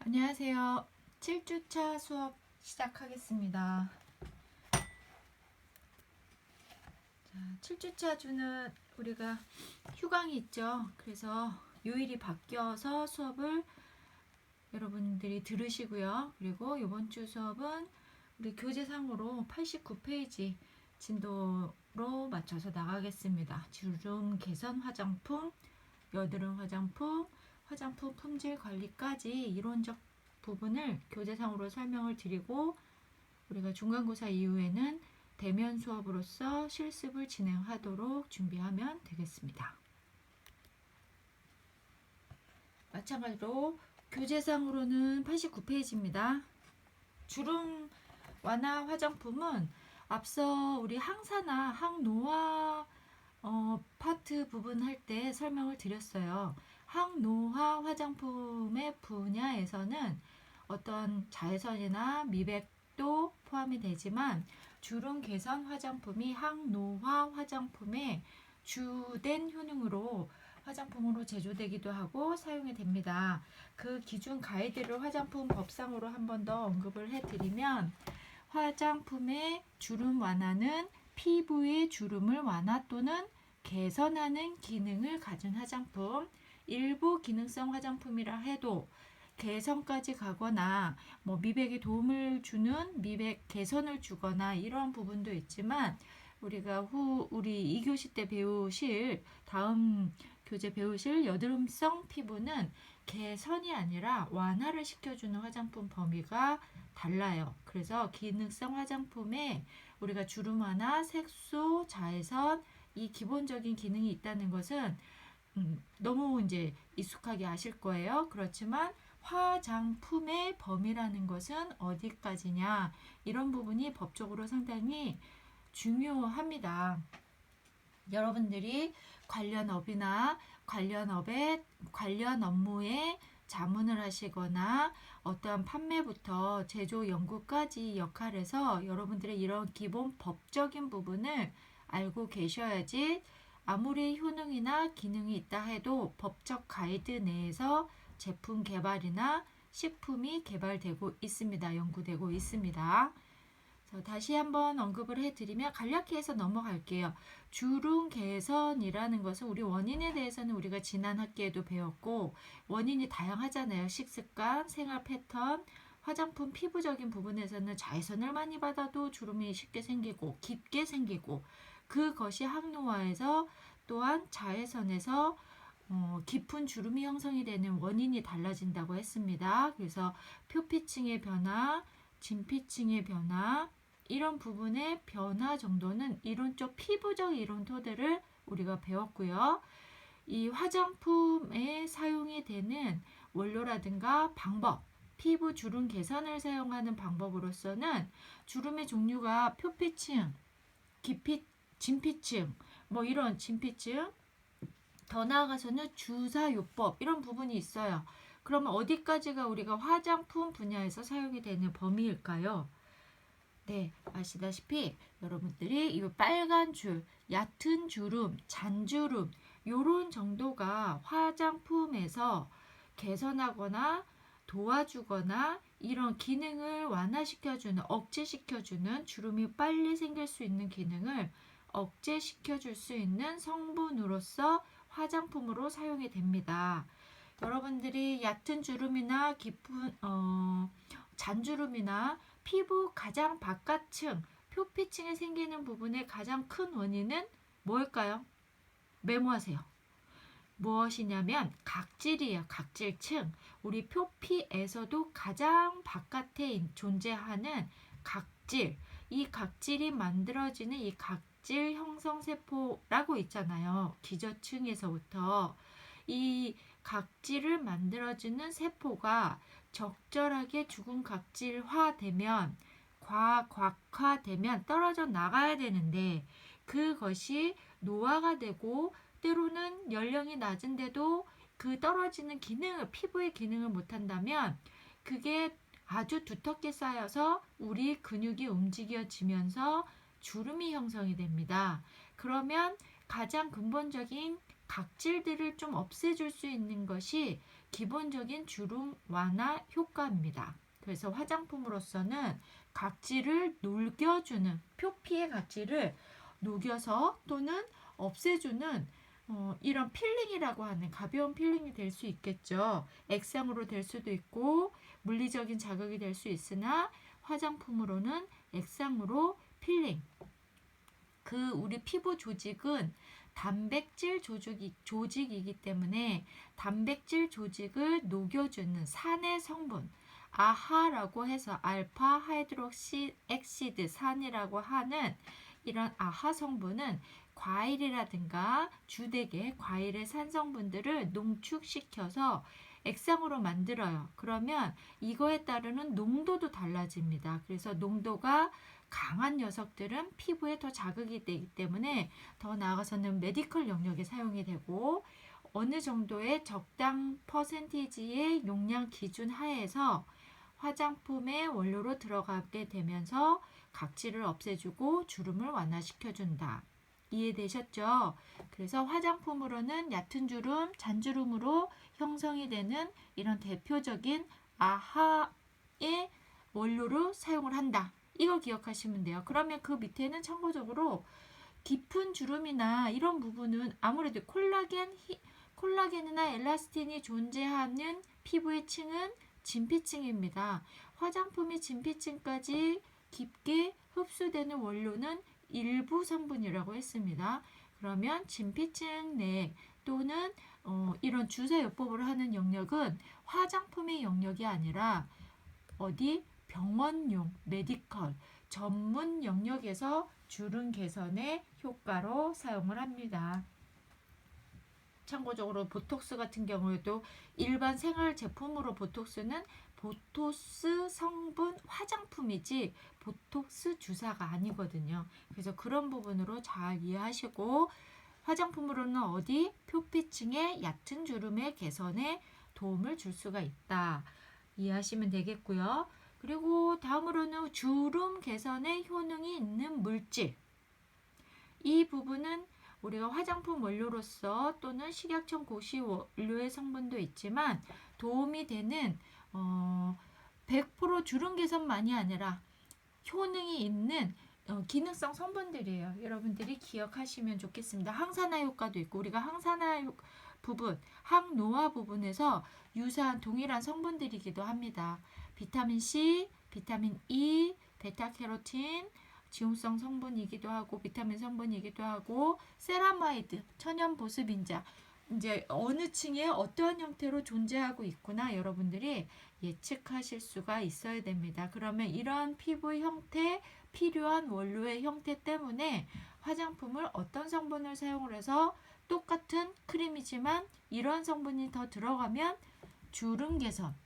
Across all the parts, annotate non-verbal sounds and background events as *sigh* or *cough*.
안녕하세요. 7주차 수업 시작하겠습니다. 자, 7주차 주는 우리가 휴강이 있죠. 그래서 요일이 바뀌어서 수업을 여러분들이 들으시고요. 그리고 이번 주 수업은 우리 교재상으로 89페이지 진도로 맞춰서 나가겠습니다. 주름 개선 화장품, 여드름 화장품, 화장품 품질 관리까지 이론적 부분을 교재상으로 설명을 드리고 우리가 중간고사 이후에는 대면 수업으로서 실습을 진행하도록 준비하면 되겠습니다. 마찬가지로 교재상으로는 89페이지입니다. 주름 완화 화장품은 앞서 우리 항산화, 항노화 어, 파트 부분 할 때 설명을 드렸어요. 항노화 화장품의 분야에서는 어떤 자외선이나 미백도 포함이 되지만 주름 개선 화장품이 항노화 화장품의 주된 효능으로 화장품으로 제조되기도 하고 사용이 됩니다. 그 기준 가이드를 화장품 법상으로 한 번 더 언급을 해드리면 화장품의 주름 완화는 피부의 주름을 완화 또는 개선하는 기능을 가진 화장품, 일부 기능성 화장품이라 해도 개선까지 가거나 뭐 미백에 도움을 주는 미백 개선을 주거나 이런 부분도 있지만 우리가 후 우리 2교시 때 배우실 다음 교재 배우실 여드름성 피부는 개선이 아니라 완화를 시켜주는 화장품 범위가 달라요. 그래서 기능성 화장품에 우리가 주름 완화, 색소, 자외선 이 기본적인 기능이 있다는 것은 음, 너무 이제 익숙하게 아실 거예요. 그렇지만 화장품의 범위라는 것은 어디까지냐 이런 부분이 법적으로 상당히 중요합니다. 여러분들이 관련 업이나 관련 업에 관련 업무에 자문을 하시거나 어떠한 판매부터 제조 연구까지 역할에서 여러분들의 이런 기본 법적인 부분을 알고 계셔야지 아무리 효능이나 기능이 있다 해도 법적 가이드 내에서 제품 개발이나 식품이 개발되고 있습니다. 연구되고 있습니다. 자, 다시 한번 언급을 해드리면 간략히 해서 넘어갈게요. 주름 개선이라는 것은 우리 원인에 대해서는 우리가 지난 학기에도 배웠고 원인이 다양하잖아요. 식습관, 생활 패턴, 화장품 피부적인 부분에서는 자외선을 많이 받아도 주름이 쉽게 생기고 깊게 생기고 그것이 항노화에서 또한 자외선에서 어, 깊은 주름이 형성이 되는 원인이 달라진다고 했습니다. 그래서 표피층의 변화, 진피층의 변화, 이런 부분의 변화 정도는 이론적 피부적 이론 토대를 우리가 배웠고요. 이 화장품에 사용이 되는 원료라든가 방법, 피부 주름 개선을 사용하는 방법으로서는 주름의 종류가 표피층, 깊이, 진피층, 뭐 이런 진피층, 더 나아가서는 주사요법 이런 부분이 있어요. 그러면 어디까지가 우리가 화장품 분야에서 사용이 되는 범위일까요? 네, 아시다시피 여러분들이 이 빨간 줄, 얕은 주름, 잔주름 요런 정도가 화장품에서 개선하거나 도와주거나 이런 기능을 완화시켜주는, 억제시켜주는 주름이 빨리 생길 수 있는 기능을 억제시켜 줄 수 있는 성분으로서 화장품으로 사용이 됩니다. 여러분들이 얕은 주름이나 깊은 어, 잔주름이나 피부 가장 바깥층, 표피층에 생기는 부분의 가장 큰 원인은 뭘까요? 메모하세요. 무엇이냐면 각질이에요. 각질층. 우리 표피에서도 가장 바깥에 존재하는 각질. 이 각질이 만들어지는 이 각 질 형성 세포라고 있잖아요. 기저층에서부터 이 각질을 만들어주는 세포가 적절하게 죽은 각질화되면 과곽화되면 떨어져 나가야 되는데 그것이 노화가 되고 때로는 연령이 낮은데도 그 떨어지는 기능을 피부의 기능을 못한다면 그게 아주 두텁게 쌓여서 우리 근육이 움직여지면서 주름이 형성이 됩니다. 그러면 가장 근본적인 각질들을 좀 없애줄 수 있는 것이 기본적인 주름 완화 효과입니다. 그래서 화장품으로서는 각질을 녹여주는 표피의 각질을 녹여서 또는 없애주는 어, 이런 필링이라고 하는 가벼운 필링이 될 수 있겠죠. 액상으로 될 수도 있고 물리적인 자극이 될 수 있으나 화장품으로는 액상으로 필링. 그 우리 피부 조직은 단백질 조직이, 조직이기 때문에 단백질 조직을 녹여주는 산의 성분 아하라고 해서 알파 하이드록시 엑시드 산이라고 하는 이런 아하 성분은 과일이라든가 주되게 과일의 산성분들을 농축시켜서 액상으로 만들어요. 그러면 이거에 따르는 농도도 달라집니다. 그래서 농도가 강한 녀석들은 피부에 더 자극이 되기 때문에 더 나아가서는 메디컬 영역에 사용이 되고 어느 정도의 적당 퍼센티지의 용량 기준 하에서 화장품의 원료로 들어가게 되면서 각질을 없애주고 주름을 완화시켜준다. 이해되셨죠? 그래서 화장품으로는 얕은 주름, 잔주름으로 형성이 되는 이런 대표적인 아하의 원료로 사용을 한다. 이걸 기억하시면 돼요. 그러면 그 밑에는 참고적으로 깊은 주름이나 이런 부분은 아무래도 콜라겐, 콜라겐이나 엘라스틴이 존재하는 피부의 층은 진피층입니다. 화장품이 진피층까지 깊게 흡수되는 원료는 일부 성분이라고 했습니다. 그러면 진피층 내 또는 어, 이런 주사요법을 하는 영역은 화장품의 영역이 아니라 어디 병원용 메디컬 전문 영역에서 주름 개선의 효과로 사용을 합니다. 참고적으로 보톡스 같은 경우에도 일반 생활 제품으로 보톡스는 보토스 성분 화장품이지 보톡스 주사가 아니거든요. 그래서 그런 부분으로 잘 이해하시고 화장품으로는 어디 표피층의 얕은 주름의 개선에 도움을 줄 수가 있다. 이해하시면 되겠고요. 그리고 다음으로는 주름 개선에 효능이 있는 물질. 이 부분은 우리가 화장품 원료로서 또는 식약청 고시 원료의 성분도 있지만 도움이 되는 어, 100% 주름 개선만이 아니라 효능이 있는 어, 기능성 성분들이에요. 여러분들이 기억하시면 좋겠습니다. 항산화 효과도 있고 우리가 항산화 효, 부분, 항노화 부분에서 유사한 동일한 성분들이기도 합니다. 비타민 C, 비타민 E, 베타캐로틴, 지용성 성분이기도 하고 비타민 성분이기도 하고 세라마이드, 천연 보습 인자 이제 어느 층에 어떠한 형태로 존재하고 있구나 여러분들이 예측하실 수가 있어야 됩니다. 그러면 이러한 피부 형태, 필요한 원료의 형태 때문에 화장품을 어떤 성분을 사용을 해서 똑같은 크림이지만 이러한 성분이 더 들어가면 주름 개선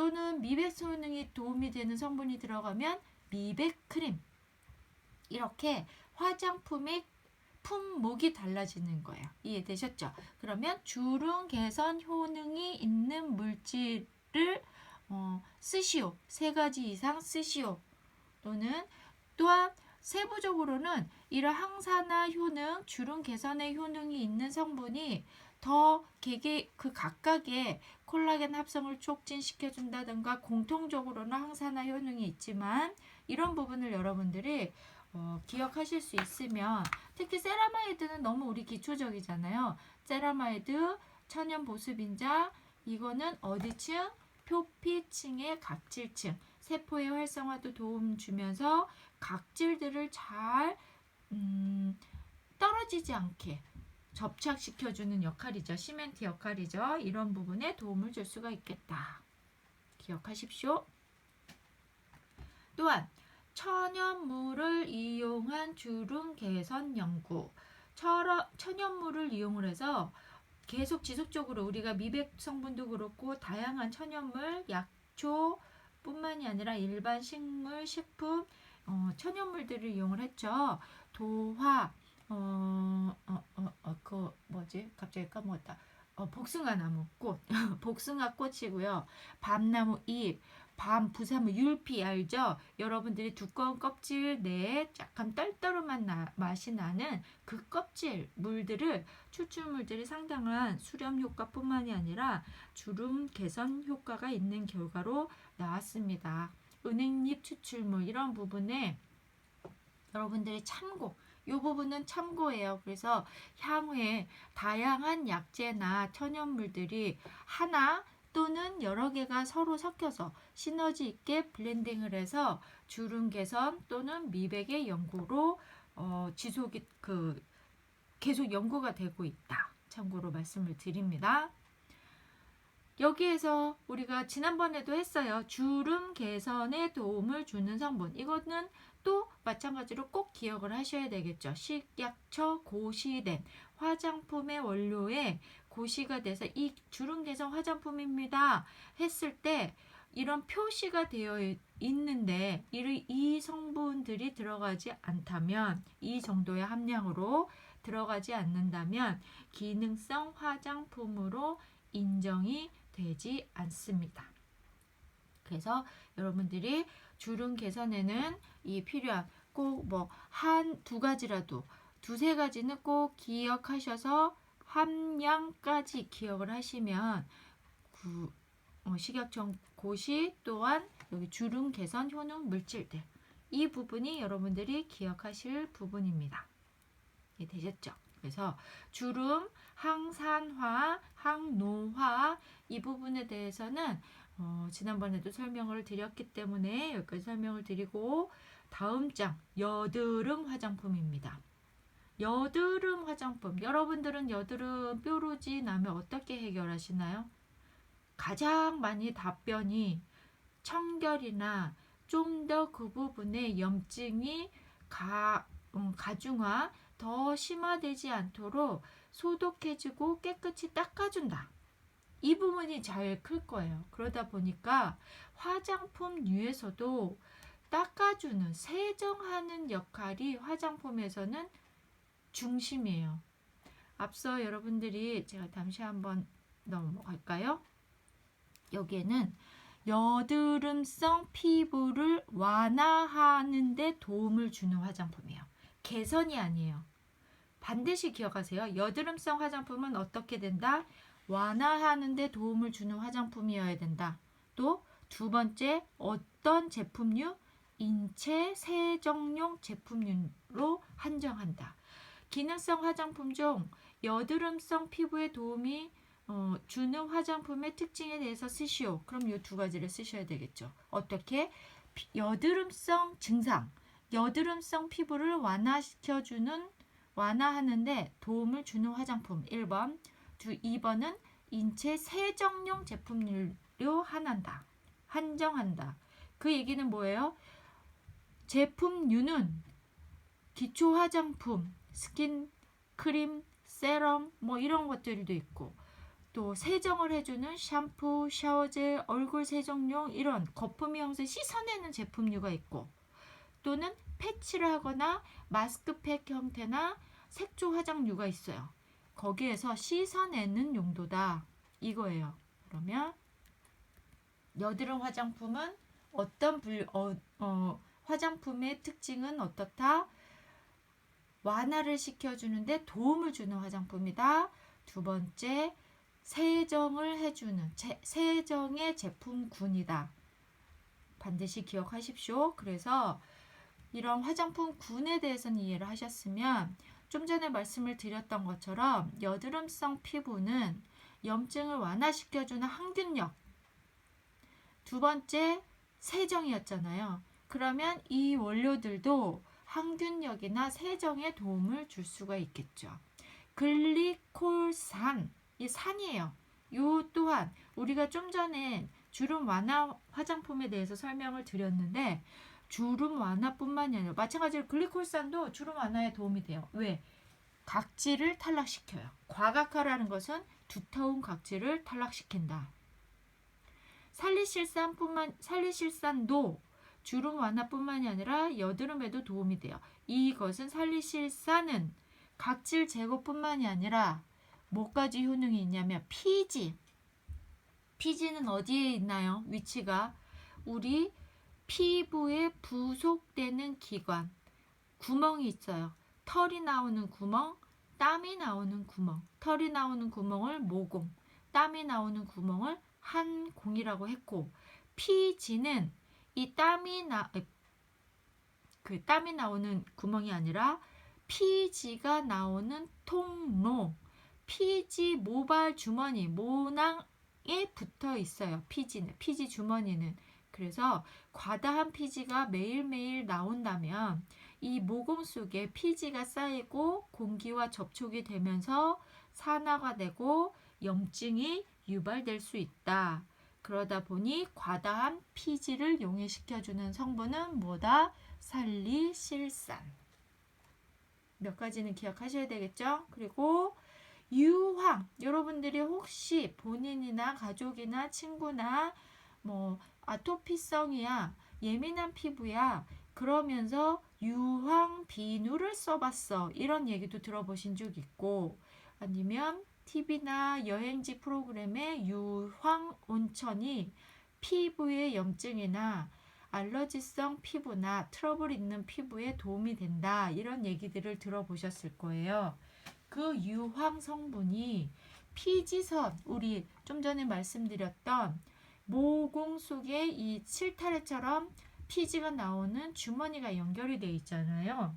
또는 미백 효능이 도움이 되는 성분이 들어가면 미백 크림 이렇게 화장품의 품목이 달라지는 거예요. 이해되셨죠? 그러면 주름 개선 효능이 있는 물질을 어, 쓰시오. 세 가지 이상 쓰시오. 또는 또한 세부적으로는 이런 항산화 효능, 주름 개선의 효능이 있는 성분이 더 개개 그 각각의 콜라겐 합성을 촉진시켜 준다든가 공통적으로는 항산화 효능이 있지만 이런 부분을 여러분들이 어, 기억하실 수 있으면 특히 세라마이드는 너무 우리 기초적이잖아요. 세라마이드 천연 보습인자 이거는 어디층? 표피층의 각질층 세포의 활성화도 도움 주면서 각질들을 잘 음, 떨어지지 않게 접착시켜주는 역할이죠. 시멘트 역할이죠. 이런 부분에 도움을 줄 수가 있겠다. 기억하십시오. 또한 천연물을 이용한 주름 개선 연구. 천연물을 이용을 해서 계속 지속적으로 우리가 미백 성분도 그렇고 다양한 천연물, 약초 뿐만이 아니라 일반 식물, 식품, 어, 천연물들을 이용을 했죠. 도화, 어, 어, 어, 어, 그 뭐지? 갑자기 까먹었다. 어, 복숭아 나무 꽃, *laughs* 복숭아 꽃이고요. 밤나무 잎, 밤 부산물 율피 알죠? 여러분들이 두꺼운 껍질 내에 약간 떨떠름한 나- 맛이 나는 그 껍질 물들을 추출물들이 상당한 수렴 효과뿐만이 아니라 주름 개선 효과가 있는 결과로 나왔습니다. 은행잎 추출물 이런 부분에 여러분들이 참고 이 부분은 참고예요. 그래서 향후에 다양한 약재나 천연물들이 하나 또는 여러 개가 서로 섞여서 시너지 있게 블렌딩을 해서 주름 개선 또는 미백의 연구로 어, 지속이 그 계속 연구가 되고 있다. 참고로 말씀을 드립니다. 여기에서 우리가 지난번에도 했어요. 주름 개선에 도움을 주는 성분. 이거는 또 마찬가지로 꼭 기억을 하셔야 되겠죠. 식약처 고시된 화장품의 원료에 고시가 돼서 이 주름 개선 화장품입니다. 했을 때 이런 표시가 되어 있- 있는데 이, 이 성분들이 들어가지 않다면 이 정도의 함량으로 들어가지 않는다면 기능성 화장품으로 인정이 되지 않습니다. 그래서 여러분들이 주름 개선에는 이 필요한 꼭 뭐 한 두 가지라도 두세 가지는 꼭 기억하셔서 함량까지 기억을 하시면 그 어, 식약청 고시 또한 여기 주름 개선 효능 물질들 이 부분이 여러분들이 기억하실 부분입니다. 예, 되셨죠? 그래서 주름, 항산화, 항노화 이 부분에 대해서는 어, 지난번에도 설명을 드렸기 때문에 여기까지 설명을 드리고 다음 장 여드름 화장품입니다. 여드름 화장품 여러분들은 여드름 뾰루지 나면 어떻게 해결하시나요? 가장 많이 답변이 청결이나 좀 더 그 부분에 염증이 가, 음, 가중화 더 심화되지 않도록 소독해주고 깨끗이 닦아준다. 이 부분이 잘클 거예요. 그러다 보니까 화장품류에서도 닦아주는, 세정하는 역할이 화장품에서는 중심이에요. 앞서 여러분들이 제가 잠시 한번 넘어갈까요? 여기에는 여드름성 피부를 완화하는 데 도움을 주는 화장품이에요. 개선이 아니에요. 반드시 기억하세요. 여드름성 화장품은 어떻게 된다? 완화하는 데 도움을 주는 화장품이어야 된다. 또 두 번째, 어떤 제품류? 인체 세정용 제품류로 한정한다. 기능성 화장품 중 여드름성 피부에 도움이 어, 주는 화장품의 특징에 대해서 쓰시오. 그럼 이 두 가지를 쓰셔야 되겠죠. 어떻게? 피- 여드름성 증상, 여드름성 피부를 완화시켜주는 완화하는데 도움을 주는 화장품 1번, 두 2번은 인체 세정용 제품류로 한한다. 한정한다. 그 얘기는 뭐예요? 제품류는 기초 화장품, 스킨 크림, 세럼 뭐 이런 것들도 있고 또 세정을 해주는 샴푸, 샤워젤, 얼굴 세정용 이런 거품이 형성 씻어내는 제품류가 있고 또는 패치를 하거나 마스크팩 형태나 색조 화장류가 있어요. 거기에서 씻어내는 용도다 이거예요. 그러면 여드름 화장품은 어떤 불, 어, 어, 화장품의 특징은 어떻다? 완화를 시켜주는데 도움을 주는 화장품이다. 두 번째, 세정을 해주는 제, 세정의 제품군이다. 반드시 기억하십시오. 그래서 이런 화장품 군에 대해서는 이해를 하셨으면 좀 전에 말씀을 드렸던 것처럼 여드름성 피부는 염증을 완화시켜주는 항균력 두 번째 세정이었잖아요. 그러면 이 원료들도 항균력이나 세정에 도움을 줄 수가 있겠죠. 글리콜산, 이 산이에요. 요 또한 우리가 좀 전에 주름 완화 화장품에 대해서 설명을 드렸는데 주름 완화뿐만이 아니라 마찬가지로 글리콜산도 주름 완화에 도움이 돼요. 왜? 각질을 탈락시켜요. 과각화라는 것은 두터운 각질을 탈락시킨다. 살리실산뿐만 살리실산도 주름 완화뿐만이 아니라 여드름에도 도움이 돼요. 이것은 살리실산은 각질 제거뿐만이 아니라 뭐까지 효능이 있냐면 피지. 피지는 어디에 있나요? 위치가 우리 피부에 부속되는 기관 구멍이 있어요. 털이 나오는 구멍, 땀이 나오는 구멍. 털이 나오는 구멍을 모공, 땀이 나오는 구멍을 한공이라고 했고 피지는 이 땀이 나 그 땀이 나오는 구멍이 아니라 피지가 나오는 통로, 피지 모발 주머니, 모낭에 붙어 있어요. 피지는, 피지 주머니는. 그래서 과다한 피지가 매일매일 나온다면 이 모공 속에 피지가 쌓이고 공기와 접촉이 되면서 산화가 되고 염증이 유발될 수 있다. 그러다 보니 과다한 피지를 용해시켜주는 성분은 뭐다? 살리실산. 몇 가지는 기억하셔야 되겠죠? 그리고 유황. 여러분들이 혹시 본인이나 가족이나 친구나 뭐 아토피성이야, 예민한 피부야, 그러면서 유황 비누를 써봤어. 이런 얘기도 들어보신 적 있고, 아니면 TV나 여행지 프로그램에 유황 온천이 피부의 염증이나 알러지성 피부나 트러블 있는 피부에 도움이 된다. 이런 얘기들을 들어보셨을 거예요. 그 유황 성분이 피지선, 우리 좀 전에 말씀드렸던 모공 속에 이 칠타래처럼 피지가 나오는 주머니가 연결이 되어 있잖아요.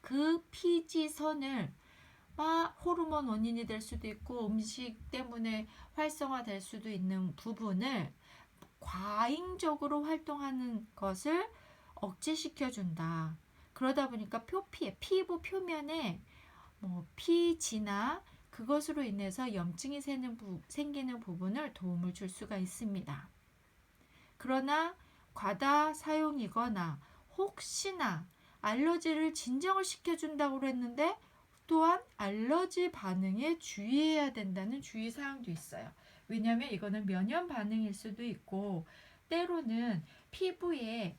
그 피지선을 막 호르몬 원인이 될 수도 있고 음식 때문에 활성화될 수도 있는 부분을 과잉적으로 활동하는 것을 억제시켜 준다. 그러다 보니까 표피에 피부 표면에 뭐 피지나 그것으로 인해서 염증이 생기는 부분을 도움을 줄 수가 있습니다. 그러나 과다 사용이거나 혹시나 알러지를 진정을 시켜준다고 그랬는데 또한 알러지 반응에 주의해야 된다는 주의 사항도 있어요. 왜냐하면 이거는 면역 반응일 수도 있고 때로는 피부에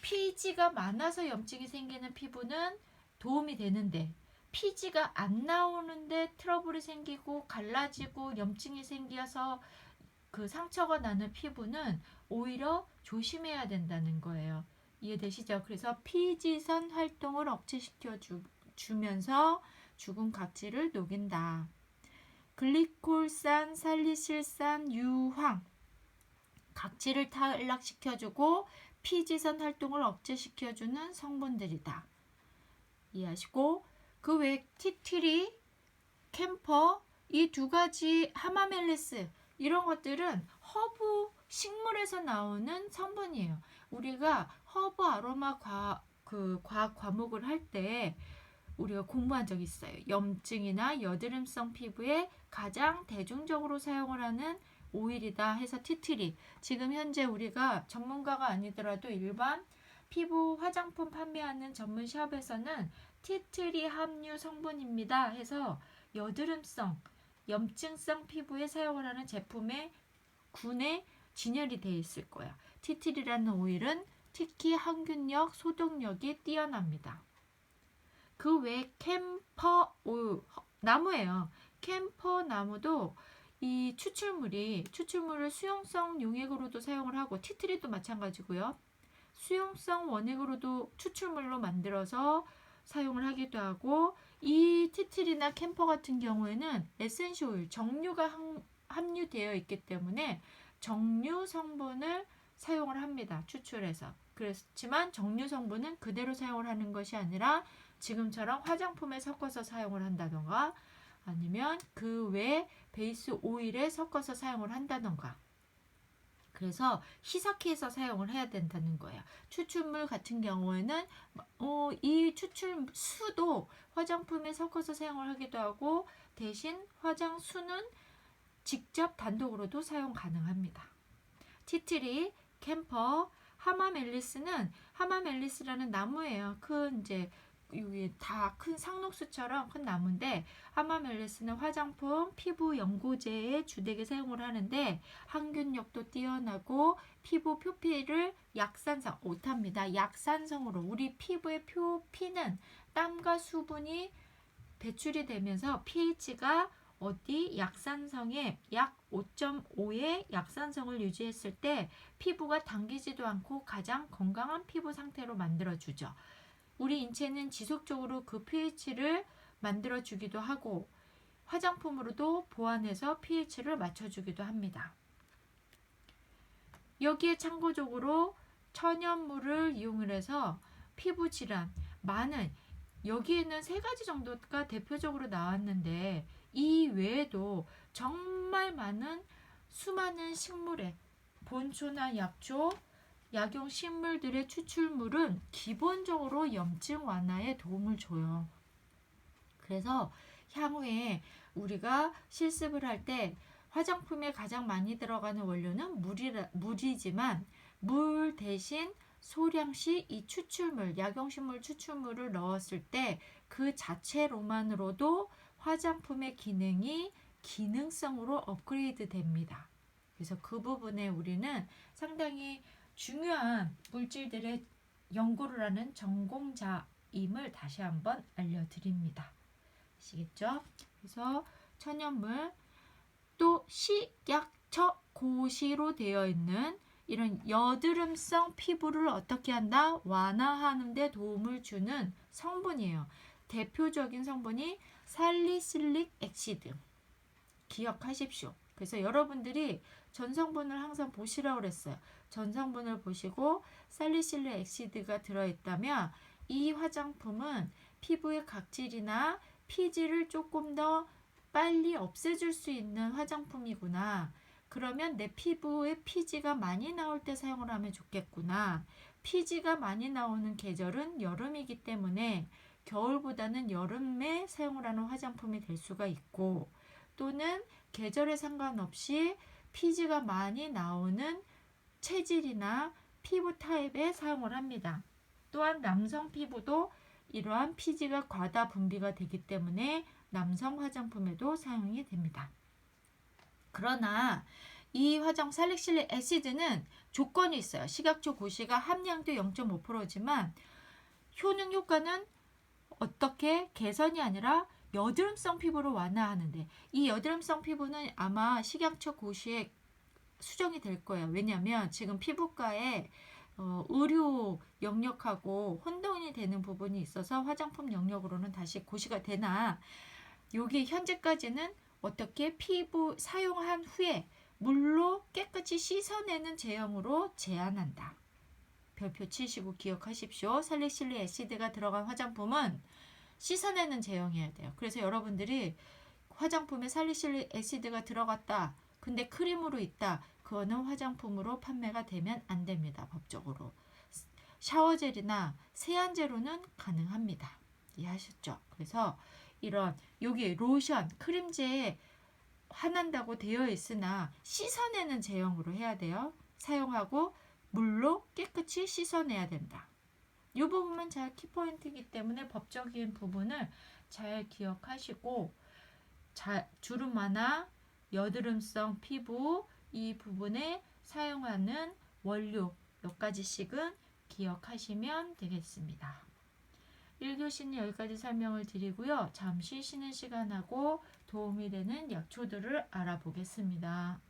피지가 많아서 염증이 생기는 피부는 도움이 되는데 피지가 안 나오는데 트러블이 생기고 갈라지고 염증이 생겨서 그 상처가 나는 피부는 오히려 조심해야 된다는 거예요. 이해되시죠? 그래서 피지선 활동을 억제시켜 주, 주면서 죽은 각질을 녹인다. 글리콜산, 살리실산, 유황 각질을 탈락시켜주고 피지선 활동을 억제시켜주는 성분들이다. 이해하시고 그외 티트리, 캠퍼 이 두 가지 하마멜리스 이런 것들은 허브 식물에서 나오는 성분이에요. 우리가 허브 아로마 과, 그 과학 과목을 할 때 우리가 공부한 적 있어요. 염증이나 여드름성 피부에 가장 대중적으로 사용을 하는 오일이다 해서 티트리. 지금 현재 우리가 전문가가 아니더라도 일반 피부 화장품 판매하는 전문 샵에서는 티트리 함유 성분입니다 해서 여드름성, 염증성 피부에 사용을 하는 제품의 군에 진열이 되어 있을 거야. 티트리라는 오일은 특히 항균력, 소독력이 뛰어납니다. 그외 캠퍼 오 나무예요. 캠퍼 나무도 이 추출물이 추출물을 수용성 용액으로도 사용을 하고 티트리도 마찬가지고요. 수용성 원액으로도 추출물로 만들어서 사용을 하기도 하고 이 티트리나 캠퍼 같은 경우에는 에센셜 정류가 함유되어 있기 때문에 정류 성분을 사용을 합니다. 추출해서. 그렇지만 정류 성분은 그대로 사용을 하는 것이 아니라 지금처럼 화장품에 섞어서 사용을 한다던가 아니면 그 외 베이스 오일에 섞어서 사용을 한다던가 그래서 희석해서 사용을 해야 된다는 거예요. 추출물 같은 경우에는 어, 이 추출 수도 화장품에 섞어서 사용을 하기도 하고 대신 화장수는 직접 단독으로도 사용 가능합니다. 티트리, 캠퍼, 하마멜리스는 하마멜리스라는 나무예요. 큰 이제 여기 다 큰 상록수처럼 큰 나무인데 하마멜리스는 화장품, 피부 연고제에 주되게 사용을 하는데 항균력도 뛰어나고 피부 표피를 약산성, 오탑니다. 약산성으로 우리 피부의 표피는 땀과 수분이 배출이 되면서 pH가 어디 약산성에 약 5.5의 약산성을 유지했을 때 피부가 당기지도 않고 가장 건강한 피부 상태로 만들어 주죠. 우리 인체는 지속적으로 그 pH를 만들어 주기도 하고 화장품으로도 보완해서 pH를 맞춰 주기도 합니다. 여기에 참고적으로 천연물을 이용을 해서 피부 질환 많은 여기에는 세 가지 정도가 대표적으로 나왔는데 이 외에도 정말 많은 수많은 식물의 본초나 약초, 약용 식물들의 추출물은 기본적으로 염증 완화에 도움을 줘요. 그래서 향후에 우리가 실습을 할 때 화장품에 가장 많이 들어가는 원료는 물이라, 물이지만 물 대신 소량씩 이 추출물, 약용식물 추출물을 넣었을 때 그 자체로만으로도 화장품의 기능이 기능성으로 업그레이드 됩니다. 그래서 그 부분에 우리는 상당히 중요한 물질들의 연구를 하는 전공자임을 다시 한번 알려드립니다. 아시겠죠? 그래서 천연물 또 식약처 고시로 되어 있는 이런 여드름성 피부를 어떻게 한다? 완화하는 데 도움을 주는 성분이에요. 대표적인 성분이 살리실릭 엑시드. 기억하십시오. 그래서 여러분들이 전 성분을 항상 보시라고 그랬어요. 전성분을 보시고 살리실릭 엑시드가 들어있다면 이 화장품은 피부의 각질이나 피지를 조금 더 빨리 없애줄 수 있는 화장품이구나. 그러면 내 피부에 피지가 많이 나올 때 사용을 하면 좋겠구나. 피지가 많이 나오는 계절은 여름이기 때문에 겨울보다는 여름에 사용을 하는 화장품이 될 수가 있고 또는 계절에 상관없이 피지가 많이 나오는 체질이나 피부 타입에 사용을 합니다. 또한 남성 피부도 이러한 피지가 과다 분비가 되기 때문에 남성 화장품에도 사용이 됩니다. 그러나 이 화장 살릭실릭 애시드는 조건이 있어요. 식약처 고시가 함량도 0.5%지만 효능 효과는 어떻게 개선이 아니라 여드름성 피부를 완화하는데 이 여드름성 피부는 아마 식약처 고시에 수정이 될 거예요. 왜냐하면 지금 피부과에 어, 의료 영역하고 혼동이 되는 부분이 있어서 화장품 영역으로는 다시 고시가 되나 여기 현재까지는 어떻게 피부 사용한 후에 물로 깨끗이 씻어내는 제형으로 제한한다. 별표 치시고 기억하십시오. 살리실리 애시드가 들어간 화장품은 씻어내는 제형이어야 돼요. 그래서 여러분들이 화장품에 살리실리 애시드가 들어갔다. 근데 크림으로 있다. 그거는 화장품으로 판매가 되면 안 됩니다. 법적으로. 샤워젤이나 세안제로는 가능합니다. 이해하셨죠? 그래서 이런 여기 로션, 크림제에 환한다고 되어 있으나 씻어내는 제형으로 해야 돼요. 사용하고 물로 깨끗이 씻어내야 된다. 이 부분만 잘 키포인트이기 때문에 법적인 부분을 잘 기억하시고 자, 주름 완화, 여드름성 피부 이 부분에 사용하는 원료 몇 가지씩은 기억하시면 되겠습니다. 1교시는 여기까지 설명을 드리고요. 잠시 쉬는 시간하고 도움이 되는 약초들을 알아보겠습니다.